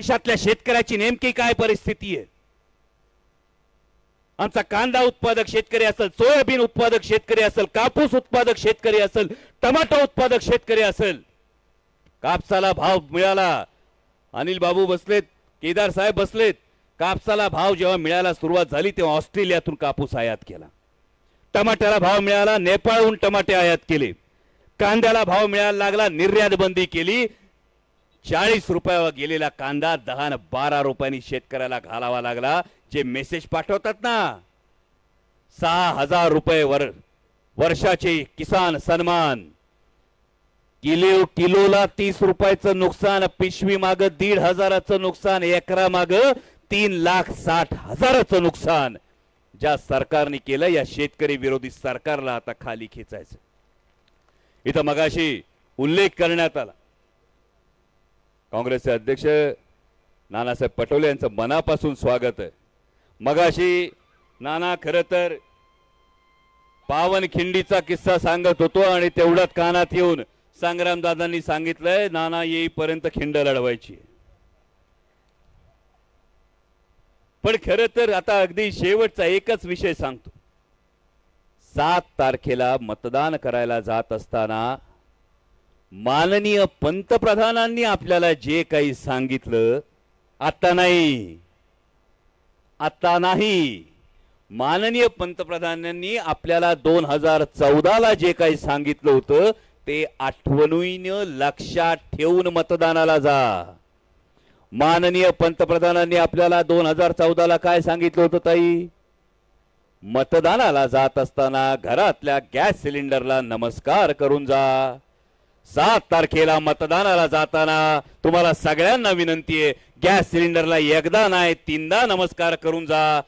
देशातल्या शेतकऱ्याची नेमकी काय परिस्थिती आहे? आमचा कांदा उत्पादक शेतकरी असेल सोयाबीन उत्पादक शेतकरी असेल कापूस उत्पादक शेतकरी असेल टमाटो उत्पादक शेतकरी असेल. कापसाला भाव मिळाला. अनिल बाबू बसलेत केदार साहेब बसलेत. कापसाला भाव जेव्हा मिळायला सुरुवात झाली तेव्हा ऑस्ट्रेलियातून कापूस आयात केला. टमाट्याला भाव मिळाला नेपाळहून टमाटे आयात केले. कांद्याला भाव मिळायला लागला निर्यात बंदी केली. चाळीस रुपयावर गेलेला कांदा दहा न बारा रुपयांनी शेतकऱ्याला घालावा लागला. जे मेसेज पाठवतात ना सहा हजार रुपये वर वर्षाचे किसान सन्मान. किलो किलोला तीस रुपयाचं नुकसान पिशवी माग दीड हजाराचं नुकसान एकरा माग तीन लाख साठ हजाराचं नुकसान. ज्या सरकारने केलं या शेतकरी विरोधी सरकारला आता खाली खेचायचं. इथं मगाशी उल्लेख करण्यात आला. काँग्रेसचे अध्यक्ष नानासाहेब पटोले यांचं मनापासून स्वागत आहे. मगाशी नाना खर तर पावनखिंडीचा किस्सा सांगत होतो आणि तेवढ्यात कानात येऊन संग्रामदादांनी सांगितलंय नाना येईपर्यंत खिंड लढवायची पण खरं तर आता अगदी शेवटचा एकच विषय सांगतो. सात तारखेला मतदान करायला जात असताना माननीय पंतप्रधानांनी आपल्याला जे काही सांगितलं आता नाही. आता नाही. माननीय पंतप्रधानांनी आपल्याला दोन हजार चौदाला जे काही सांगितलं होतं ते आठवणीनं लक्षात ठेवून मतदानाला जा. माननीय पंतप्रधानांनी आपल्याला दोन हजार चौदाला काय सांगितलं होतं ताई? मतदानाला जात असताना घरातल्या गॅस सिलेंडरला नमस्कार करून जा. सात तारखेला मतदानाला जाताना तुम्हाला सगळ्यांना विनंती आहे गॅस सिलेंडरला एकदा नाही तीनदा नमस्कार करून जा.